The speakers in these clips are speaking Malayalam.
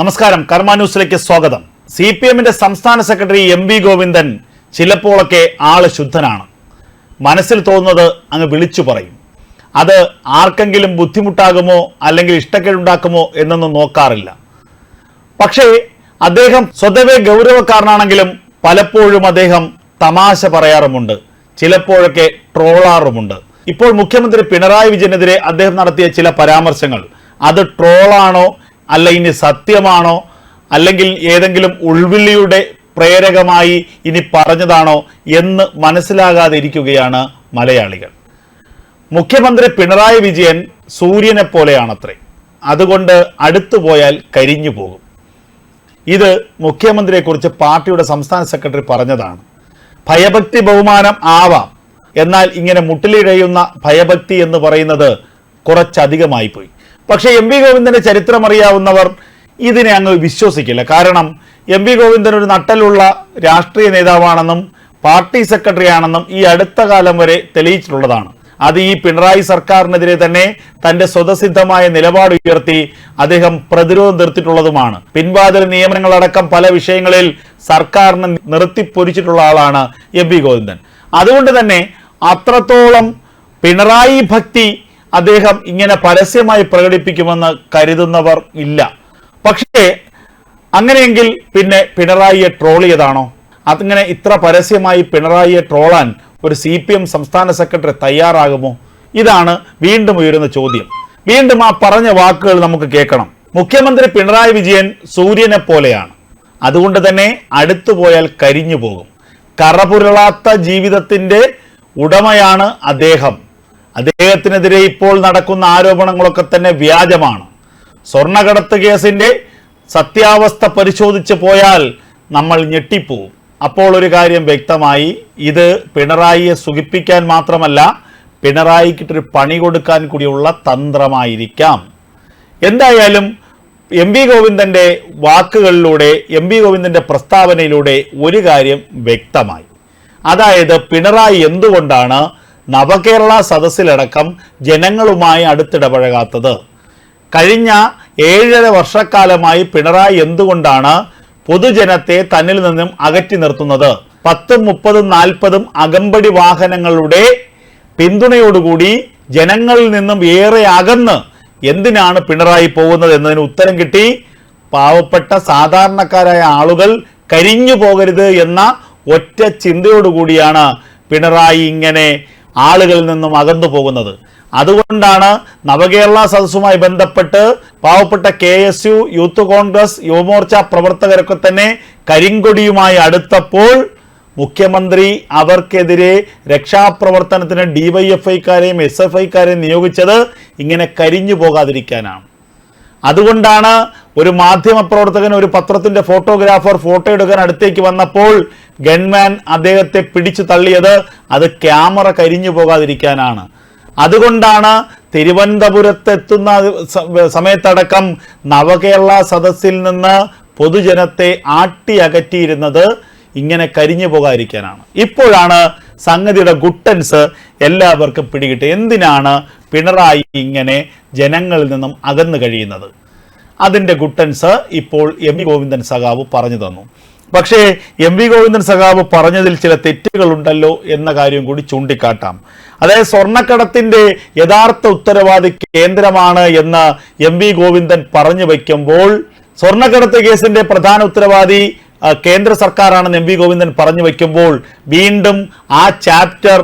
നമസ്കാരം. കർമ്മ ന്യൂസിലേക്ക് സ്വാഗതം. സി പി എമ്മിന്റെ സംസ്ഥാന സെക്രട്ടറി എം വി ഗോവിന്ദൻ ചിലപ്പോഴൊക്കെ ആൾ ശുദ്ധനാണ്. മനസ്സിൽ തോന്നുന്നത് അങ്ങ് വിളിച്ചു പറയും. അത് ആർക്കെങ്കിലും ബുദ്ധിമുട്ടാകുമോ അല്ലെങ്കിൽ ഇഷ്ടക്കേടുണ്ടാക്കുമോ എന്നൊന്നും നോക്കാറില്ല. പക്ഷേ അദ്ദേഹം സ്വതവേ ഗൗരവക്കാരനാണെങ്കിലും പലപ്പോഴും അദ്ദേഹം തമാശ പറയാറുമുണ്ട്. ചിലപ്പോഴൊക്കെ ട്രോളാറുമുണ്ട്. ഇപ്പോൾ മുഖ്യമന്ത്രി പിണറായി വിജയനെതിരെ അദ്ദേഹം നടത്തിയ ചില പരാമർശങ്ങൾ. അത് ട്രോളാണോ അല്ല ഇനി സത്യമാണോ? അല്ലെങ്കിൽ ഏതെങ്കിലും ഉൾവിളിയുടെ പ്രേരകമായി ഇനി പറഞ്ഞതാണോ എന്ന് മനസ്സിലാകാതെ ഇരിക്കുകയാണ് മലയാളികൾ. മുഖ്യമന്ത്രി പിണറായി വിജയൻ സൂര്യനെ പോലെയാണത്രേ. അതുകൊണ്ട് അടുത്തു പോയാൽ കരിഞ്ഞു പോകും. ഇത് മുഖ്യമന്ത്രിയെക്കുറിച്ച് പാർട്ടിയുടെ സംസ്ഥാന സെക്രട്ടറി പറഞ്ഞതാണ്. ഭയഭക്തി ബഹുമാനം ആവാം. എന്നാൽ ഇങ്ങനെ മുട്ടിലിഴയുന്ന ഭയഭക്തി എന്ന് പറയുന്നത് കുറച്ചധികമായി പോയി പക്ഷേ എം വി ഗോവിന്ദന്റെ ചരിത്രം അറിയാവുന്നവർ ഇതിനെ അങ്ങ് വിശ്വസിക്കില്ല. കാരണം എം വി ഗോവിന്ദൻ ഒരു നട്ടലുള്ള രാഷ്ട്രീയ നേതാവാണെന്നും പാർട്ടി സെക്രട്ടറി ആണെന്നും ഈ അടുത്ത കാലം വരെ തെളിയിച്ചിട്ടുള്ളതാണ്. അത് ഈ പിണറായി സർക്കാരിനെതിരെ തന്നെ തന്റെ സ്വതസിദ്ധമായ നിലപാട് ഉയർത്തി അദ്ദേഹം പ്രതിരോധം നിർത്തിയിട്ടുള്ളതുമാണ്. പിൻവാതിൽ നിയമനങ്ങളടക്കം പല വിഷയങ്ങളിൽ സർക്കാരിനെ നിർത്തിപ്പൊരിച്ചിട്ടുള്ള ആളാണ് എം പി ഗോവിന്ദൻ. അതുകൊണ്ട് തന്നെ അത്രത്തോളം പിണറായി ഭക്തി അദ്ദേഹം ഇങ്ങനെ പരസ്യമായി പ്രകടിപ്പിക്കുമെന്ന് കരുതുന്നവർ ഇല്ല. പക്ഷേ അങ്ങനെയെങ്കിൽ പിന്നെ പിണറായിയെ ട്രോൾ ചെയ്താണോ? അങ്ങനെ ഇത്ര പരസ്യമായി പിണറായിയെ ട്രോളാൻ ഒരു സി പി എം സംസ്ഥാന സെക്രട്ടറി തയ്യാറാകുമോ? ഇതാണ് വീണ്ടും ഉയരുന്ന ചോദ്യം. വീണ്ടും ആ പറഞ്ഞ വാക്കുകൾ നമുക്ക് കേൾക്കണം. മുഖ്യമന്ത്രി പിണറായി വിജയൻ സൂര്യനെ പോലെയാണ്. അതുകൊണ്ട് തന്നെ അടുത്തു പോയാൽ കരിഞ്ഞു പോകും. കറപുരളാത്ത ജീവിതത്തിന്റെ ഉടമയാണ് അദ്ദേഹം. അദ്ദേഹത്തിനെതിരെ ഇപ്പോൾ നടക്കുന്ന ആരോപണങ്ങളൊക്കെ തന്നെ വ്യാജമാണ്. സ്വർണക്കടത്ത് കേസിന്റെ സത്യാവസ്ഥ പരിശോധിച്ച് പോയാൽ നമ്മൾ ഞെട്ടിപ്പോവും. അപ്പോൾ ഒരു കാര്യം വ്യക്തമായി ഇത് പിണറായിയെ സുഖിപ്പിക്കാൻ മാത്രമല്ല പിണറായിക്കിട്ടൊരു പണി കൊടുക്കാൻ കൂടിയുള്ള തന്ത്രമായിരിക്കാം. എന്തായാലും എം വി ഗോവിന്ദന്റെ വാക്കുകളിലൂടെ എം വി ഗോവിന്ദന്റെ പ്രസ്താവനയിലൂടെ ഒരു കാര്യം വ്യക്തമായി. അതായത് പിണറായി എന്തുകൊണ്ടാണ് നവകേരള സദസ്സിലടക്കം ജനങ്ങളുമായി അടുത്തിടപഴകാത്തത്. കഴിഞ്ഞ ഏഴര വർഷക്കാലമായി പിണറായി എന്തുകൊണ്ടാണ് പൊതുജനത്തെ തന്നിൽ നിന്നും അകറ്റി നിർത്തുന്നത്? പത്തും മുപ്പതും നാൽപ്പതും അകമ്പടി വാഹനങ്ങളുടെ പിന്തുണയോടുകൂടി ജനങ്ങളിൽ നിന്നും ഏറെ അകന്ന് എന്തിനാണ് പിണറായി പോകുന്നത് എന്നതിന് ഉത്തരം കിട്ടി പാവപ്പെട്ട സാധാരണക്കാരായ ആളുകൾ കരിഞ്ഞു പോകരുത് എന്ന ഒറ്റ ചിന്തയോടുകൂടിയാണ് പിണറായി ഇങ്ങനെ ആളുകളിൽ നിന്നും അകന്നു പോകുന്നത്. അതുകൊണ്ടാണ് നവകേരള സദസ്സുമായി ബന്ധപ്പെട്ട് പാവപ്പെട്ട K S U youth Congress Yuva Morcha പ്രവർത്തകരൊക്കെ തന്നെ കരിങ്കൊടിയുമായി അടുത്തപ്പോൾ മുഖ്യമന്ത്രി അവർക്കെതിരെ രക്ഷാപ്രവർത്തനത്തിന് ഡിവൈഎഫ്ഐക്കാരെയും എസ് എഫ് ഐക്കാരെയും നിയോഗിച്ചത് ഇങ്ങനെ കരിഞ്ഞു പോകാതിരിക്കാനാണ്. അതുകൊണ്ടാണ് ഒരു മാധ്യമ പ്രവർത്തകൻ ഒരു പത്രത്തിന്റെ ഫോട്ടോഗ്രാഫർ ഫോട്ടോ എടുക്കാൻ അടുത്തേക്ക് വന്നപ്പോൾ ഗൺമാൻ അദ്ദേഹത്തെ പിടിച്ചു തള്ളിയത് അത് ക്യാമറ കരിഞ്ഞു പോകാതിരിക്കാനാണ്. അതുകൊണ്ടാണ് തിരുവനന്തപുരത്തെത്തുന്ന സമയത്തടക്കം നവകേരള സദസ്സിൽ നിന്ന് പൊതുജനത്തെ ആട്ടി അകറ്റിയിരുന്നത് ഇങ്ങനെ കരിഞ്ഞു പോകാതിരിക്കാനാണ്. ഇപ്പോഴാണ് സംഗതിയുടെ ഗുട്ടൻസ് എല്ലാവർക്കും പിടികിട്ടി. എന്തിനാണ് പിണറായി ഇങ്ങനെ ജനങ്ങളിൽ നിന്നും അകന്നു കഴിയുന്നത്? അതിന്റെ ഗുട്ടൻസ് ഇപ്പോൾ എം വി ഗോവിന്ദൻ സഖാവ് പറഞ്ഞു തന്നു. പക്ഷേ എം വി ഗോവിന്ദൻ സഖാവ് പറഞ്ഞതിൽ ചില തെറ്റുകളുണ്ടല്ലോ എന്ന കാര്യം കൂടി ചൂണ്ടിക്കാട്ടാം. അതായത് സ്വർണക്കടത്തിന്റെ യഥാർത്ഥ ഉത്തരവാദി കേന്ദ്രമാണ് എന്ന് എം വി ഗോവിന്ദൻ പറഞ്ഞു വയ്ക്കുമ്പോൾ സ്വർണക്കടത്ത് കേസിന്റെ പ്രധാന ഉത്തരവാദി കേന്ദ്ര സർക്കാരാണെന്ന് എം വി ഗോവിന്ദൻ പറഞ്ഞു വയ്ക്കുമ്പോൾ വീണ്ടും ആ ചാപ്റ്റർ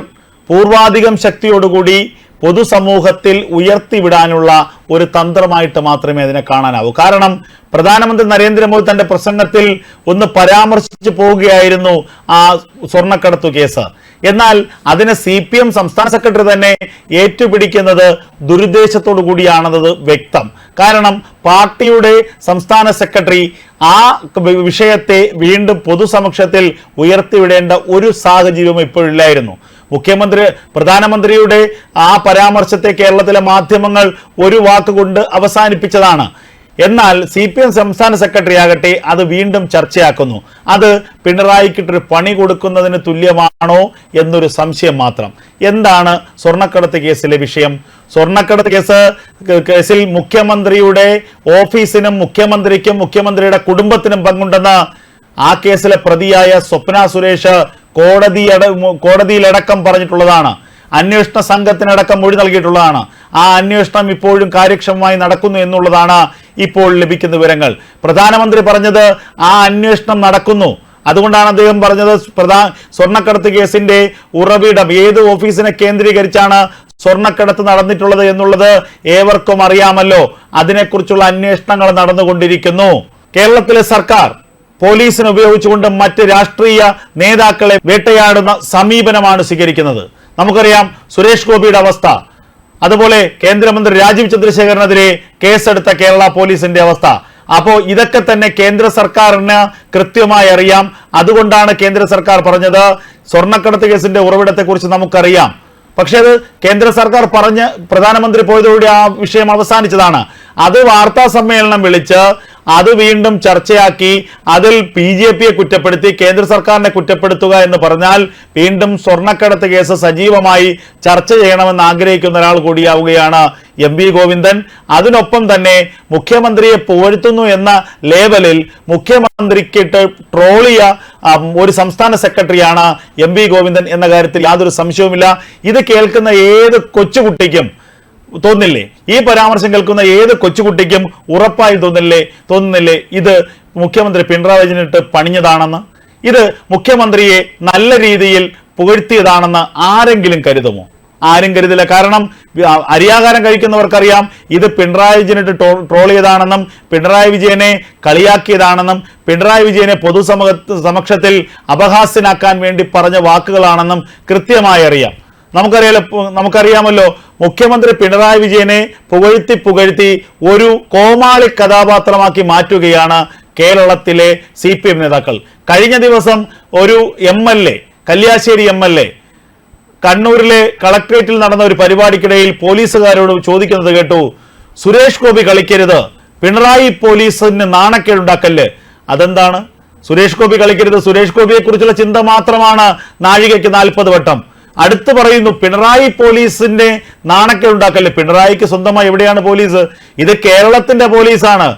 പൂർവാധികം ശക്തിയോടുകൂടി പൊതുസമൂഹത്തിൽ ഉയർത്തിവിടാനുള്ള ഒരു തന്ത്രമായിട്ട് മാത്രമേ അതിനെ കാണാനാവൂ. കാരണം പ്രധാനമന്ത്രി നരേന്ദ്രമോദി തന്റെ പ്രസംഗത്തിൽ ഒന്ന് പരാമർശിച്ചു പോവുകയായിരുന്നു ആ സ്വർണക്കടത്തു കേസ്. എന്നാൽ അതിനെ സി പി എം സംസ്ഥാന സെക്രട്ടറി തന്നെ ഏറ്റുപിടിക്കുന്നത് ദുരുദ്ദേശത്തോടു കൂടിയാണെന്നത് വ്യക്തം. കാരണം പാർട്ടിയുടെ സംസ്ഥാന സെക്രട്ടറി ആ വിഷയത്തെ വീണ്ടും പൊതുസമക്ഷത്തിൽ ഉയർത്തിവിടേണ്ട ഒരു സാഹചര്യവും ഇപ്പോഴില്ലായിരുന്നു. മുഖ്യമന്ത്രി പ്രധാനമന്ത്രിയുടെ ആ പരാമർശത്തെ കേരളത്തിലെ മാധ്യമങ്ങൾ ഒരു വാക്കുകൊണ്ട് അവസാനിപ്പിച്ചതാണ്. എന്നാൽ സി പി എം സംസ്ഥാന സെക്രട്ടറി ആകട്ടെ അത് വീണ്ടും ചർച്ചയാക്കുന്നു. അത് പിണറായിക്കിട്ടൊരു പണി കൊടുക്കുന്നതിന് തുല്യമാണോ എന്നൊരു സംശയം മാത്രം. എന്താണ് സ്വർണക്കടത്ത് കേസിലെ വിഷയം? സ്വർണക്കടത്ത് കേസ് കേസിൽ മുഖ്യമന്ത്രിയുടെ ഓഫീസിനും മുഖ്യമന്ത്രിക്കും മുഖ്യമന്ത്രിയുടെ കുടുംബത്തിനും പങ്കുണ്ടെന്ന് ആ കേസിലെ പ്രതിയായ സ്വപ്ന സുരേഷ് കോടതി കോടതിയിലടക്കം പറഞ്ഞിട്ടുള്ളതാണ്. അന്വേഷണ സംഘത്തിനടക്കം മൊഴി നൽകിയിട്ടുള്ളതാണ്. ആ അന്വേഷണം ഇപ്പോഴും കാര്യക്ഷമമായി നടക്കുന്നു എന്നുള്ളതാണ് ഇപ്പോൾ ലഭിക്കുന്ന വിവരങ്ങൾ. പ്രധാനമന്ത്രി പറഞ്ഞത് ആ അന്വേഷണം നടക്കുന്നു. അതുകൊണ്ടാണ് അദ്ദേഹം പറഞ്ഞത് പ്രധാന സ്വർണക്കടത്ത് കേസിന്റെ ഉറവിടം ഏത് ഓഫീസിനെ കേന്ദ്രീകരിച്ചാണ് സ്വർണക്കടത്ത് നടന്നിട്ടുള്ളത് എന്നുള്ളത് ഏവർക്കും അറിയാമല്ലോ. അതിനെക്കുറിച്ചുള്ള അന്വേഷണങ്ങൾ നടന്നുകൊണ്ടിരിക്കുന്നു. കേരളത്തിലെ സർക്കാർ പോലീസിനെ ഉപയോഗിച്ചുകൊണ്ട് മറ്റ് രാഷ്ട്രീയ നേതാക്കളെ വേട്ടയാടുന്ന സമീപനമാണ് സ്വീകരിക്കുന്നത്. നമുക്കറിയാം സുരേഷ് ഗോപിയുടെ അവസ്ഥ. അതുപോലെ കേന്ദ്രമന്ത്രി രാജീവ് ചന്ദ്രശേഖരനെതിരെ കേസെടുത്ത കേരള പോലീസിന്റെ അവസ്ഥ. അപ്പോൾ ഇതൊക്കെ തന്നെ കേന്ദ്ര സർക്കാരിന് കൃത്യമായി അറിയാം. അതുകൊണ്ടാണ് കേന്ദ്ര സർക്കാർ പറഞ്ഞത് സ്വർണക്കടത്ത് കേസിന്റെ ഉറവിടത്തെക്കുറിച്ച് നമുക്കറിയാം. പക്ഷേ അത് കേന്ദ്ര സർക്കാർ പറഞ്ഞ് പ്രധാനമന്ത്രി പോയതോടെ ആ വിഷയം അവസാനിച്ചതാണ്. അത് വാർത്താ സമ്മേളനം വിളിച്ച് അത് വീണ്ടും ചർച്ചയാക്കി അതിൽ ബി ജെ പിയെ കുറ്റപ്പെടുത്തി കേന്ദ്ര സർക്കാരിനെ കുറ്റപ്പെടുത്തുക എന്ന് പറഞ്ഞാൽ വീണ്ടും സ്വർണക്കടത്ത് കേസ് സജീവമായി ചർച്ച ചെയ്യണമെന്ന് ആഗ്രഹിക്കുന്ന ഒരാൾ കൂടിയാവുകയാണ് എം വി ഗോവിന്ദൻ. അതിനൊപ്പം തന്നെ മുഖ്യമന്ത്രിയെ പുകഴ്ത്തുന്നു എന്ന ലേബലിൽ മുഖ്യമന്ത്രിക്കിട്ട് ട്രോളിയ ഒരു സംസ്ഥാന സെക്രട്ടറിയാണ് എം വി ഗോവിന്ദൻ എന്ന കാര്യത്തിൽ യാതൊരു സംശയവുമില്ല. ഇത് കേൾക്കുന്ന ഏത് കൊച്ചുകുട്ടിക്കും തോന്നില്ലേ ഈ പരാമർശം കേൾക്കുന്ന ഏത് കൊച്ചുകുട്ടിക്കും ഉറപ്പായി തോന്നില്ലേ തോന്നുന്നില്ലേ? ഇത് മുഖ്യമന്ത്രി പിണറായി വിജയനിട്ട് പണിഞ്ഞതാണെന്ന്? ഇത് മുഖ്യമന്ത്രിയെ നല്ല രീതിയിൽ പുകഴ്ത്തിയതാണെന്ന് ആരെങ്കിലും കരുതുമോ? ആരും കരുതില്ല. കാരണം അരിയാകാരം കഴിക്കുന്നവർക്കറിയാം ഇത് പിണറായി വിജയനിട്ട് ട്രോൾ ചെയ്താണെന്നും പിണറായി വിജയനെ കളിയാക്കിയതാണെന്നും പിണറായി വിജയനെ പൊതുസമൂഹ സമക്ഷത്തിൽ അപഹാസ്യനാക്കാൻ വേണ്ടി പറഞ്ഞ വാക്കുകളാണെന്നും കൃത്യമായി അറിയാം. നമുക്കറിയാലോ നമുക്കറിയാമല്ലോ മുഖ്യമന്ത്രി പിണറായി വിജയനെ പുകഴ്ത്തി പുകഴ്ത്തി ഒരു കോമാളി കഥാപാത്രമാക്കി മാറ്റുകയാണ് കേരളത്തിലെ സി നേതാക്കൾ. കഴിഞ്ഞ ദിവസം ഒരു എം കല്യാശ്ശേരി എ കണ്ണൂരിലെ കളക്ട്രേറ്റിൽ നടന്ന ഒരു പരിപാടിക്കിടയിൽ പോലീസുകാരോട് ചോദിക്കുന്നത് കേട്ടു. സുരേഷ് ഗോപി കളിക്കരുത്. പിണറായി പോലീസിന് നാണക്കേടുണ്ടാക്കല്ല്? അതെന്താണ്? സുരേഷ് ഗോപി കളിക്കരുത്. സുരേഷ് ഗോപിയെ കുറിച്ചുള്ള ചിന്ത മാത്രമാണ് നാഴികയ്ക്ക് നാൽപ്പത് വട്ടം. അടുത്ത് പറയുന്നു പിണറായി പോലീസിന്റെ നാണക്കേടുണ്ടാക്കല്ല്? പിണറായിക്ക് സ്വന്തമായി എവിടെയാണ് പോലീസ്? ഇത് കേരളത്തിന്റെ പോലീസാണ്.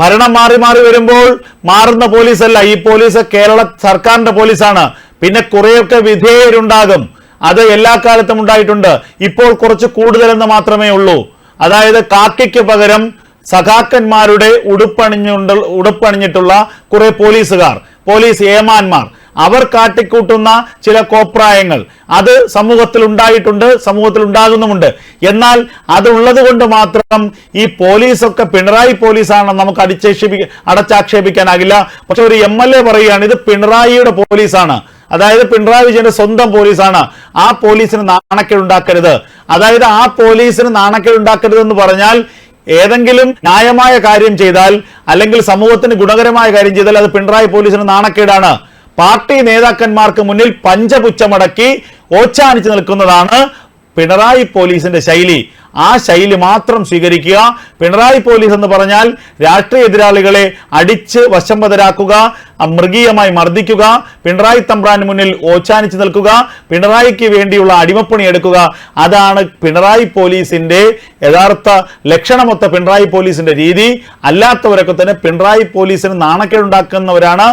ഭരണം മാറി മാറി വരുമ്പോൾ മാറുന്ന പോലീസല്ല. ഈ പോലീസ് കേരള സർക്കാരിന്റെ പോലീസാണ്. പിന്നെ കുറെയൊക്കെ വിധേയരുണ്ടാകും. അത് എല്ലാ കാലത്തും ഉണ്ടായിട്ടുണ്ട്. ഇപ്പോൾ കുറച്ച് കൂടുതലെന്ന് മാത്രമേ ഉള്ളൂ. അതായത് കാക്കയ്ക്ക് പകരം സഖാക്കന്മാരുടെ ഉടുപ്പണിഞ്ഞുണ്ട് ഉടുപ്പണിഞ്ഞിട്ടുള്ള കുറെ പോലീസുകാർ പോലീസ് ഏമാന്മാർ അവർ കാട്ടിക്കൂട്ടുന്ന ചില കോപ്രായങ്ങൾ. അത് സമൂഹത്തിൽ ഉണ്ടായിട്ടുണ്ട് സമൂഹത്തിൽ ഉണ്ടാകുന്നുമുണ്ട്. എന്നാൽ അതുള്ളത് കൊണ്ട് മാത്രം ഈ പോലീസൊക്കെ പിണറായി പോലീസാണെന്ന് നമുക്ക് അടിച്ചേക്ഷേപി അടച്ചാക്ഷേപിക്കാനാകില്ല. പക്ഷെ ഒരു എം എൽ എ പറയുകയാണ് ഇത് പിണറായിയുടെ പോലീസാണ്. അതായത് പിണറായി വിജയന്റെ സ്വന്തം പോലീസാണ്. ആ പോലീസിന് നാണക്കേടുണ്ടാക്കരുത്. അതായത് ആ പോലീസിന് നാണക്കേടുണ്ടാക്കരുത് എന്ന് പറഞ്ഞാൽ ഏതെങ്കിലും ന്യായമായ കാര്യം ചെയ്താൽ അല്ലെങ്കിൽ സമൂഹത്തിന് ഗുണകരമായ കാര്യം ചെയ്താൽ അത് പിണറായി പോലീസിന് നാണക്കേടാണ്. പാർട്ടി നേതാക്കന്മാർക്ക് മുന്നിൽ പഞ്ചപുച്ചമടക്കി ഓച്ചാനിച്ച് നിൽക്കുന്നതാണ് പിണറായി പോലീസിന്റെ ശൈലി. ആ ശൈലി മാത്രം സ്വീകരിക്കുക. പിണറായി പോലീസ് എന്ന് പറഞ്ഞാൽ രാഷ്ട്രീയ എതിരാളികളെ അടിച്ച് വശംവതരാക്കുക മൃഗീയമായി മർദ്ദിക്കുക പിണറായി തമ്പ്രാന് മുന്നിൽ ഓച്ചാനിച്ച് നിൽക്കുക പിണറായിക്ക് വേണ്ടിയുള്ള അടിമപ്പണി എടുക്കുക. അതാണ് പിണറായി പോലീസിന്റെ യഥാർത്ഥ ലക്ഷണമൊത്ത പിണറായി പോലീസിന്റെ രീതി. അല്ലാത്തവരൊക്കെ തന്നെ പിണറായി പോലീസിന് നാണക്കേടുണ്ടാക്കുന്നവരാണ്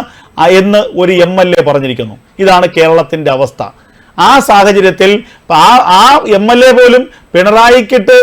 എന്ന് ഒരു എം എൽ എ പറഞ്ഞിരിക്കുന്നു. ഇതാണ് കേരളത്തിന്റെ അവസ്ഥ. ആ സാഹചര്യത്തിൽ ആ ആ എം എൽ എ പോലും പിണറായിക്കിട്ട്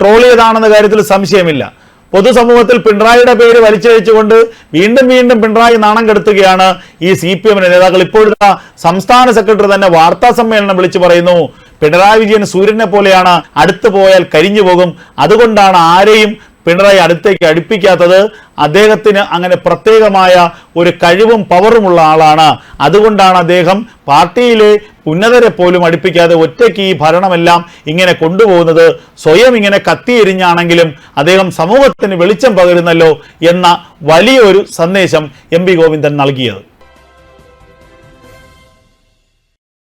ട്രോൾ ചെയ്താണെന്ന കാര്യത്തിൽ സംശയമില്ല. പൊതുസമൂഹത്തിൽ പിണറായിയുടെ പേര് വലിച്ചഴിച്ചുകൊണ്ട് വീണ്ടും വീണ്ടും പിണറായി നാണം കെടുത്തുകയാണ് ഈ സി പി എമ്മിന്റെ നേതാക്കൾ. ഇപ്പോഴത്തെ സംസ്ഥാന സെക്രട്ടറി തന്നെ വാർത്താ സമ്മേളനം വിളിച്ചു പറയുന്നു പിണറായി വിജയൻ സൂര്യനെ പോലെയാണ് അടുത്തു പോയാൽ കരിഞ്ഞു പോകും. അതുകൊണ്ടാണ് ആരെയും പിണറായി അടുത്തേക്ക് അടുപ്പിക്കാത്തത് അദ്ദേഹത്തിന് അങ്ങനെ പ്രത്യേകമായ ഒരു കഴിവും പവറുമുള്ള ആളാണ്. അതുകൊണ്ടാണ് അദ്ദേഹം പാർട്ടിയിലെ ഉന്നതരെ പോലും അടുപ്പിക്കാതെ ഒറ്റയ്ക്ക് ഈ ഭരണമെല്ലാം ഇങ്ങനെ കൊണ്ടുപോകുന്നത്. സ്വയം ഇങ്ങനെ കത്തിയെരിഞ്ഞാണെങ്കിലും അദ്ദേഹം സമൂഹത്തിന് വെളിച്ചം പകരുന്നല്ലോ എന്ന വലിയൊരു സന്ദേശം എം ഗോവിന്ദൻ നൽകിയത്.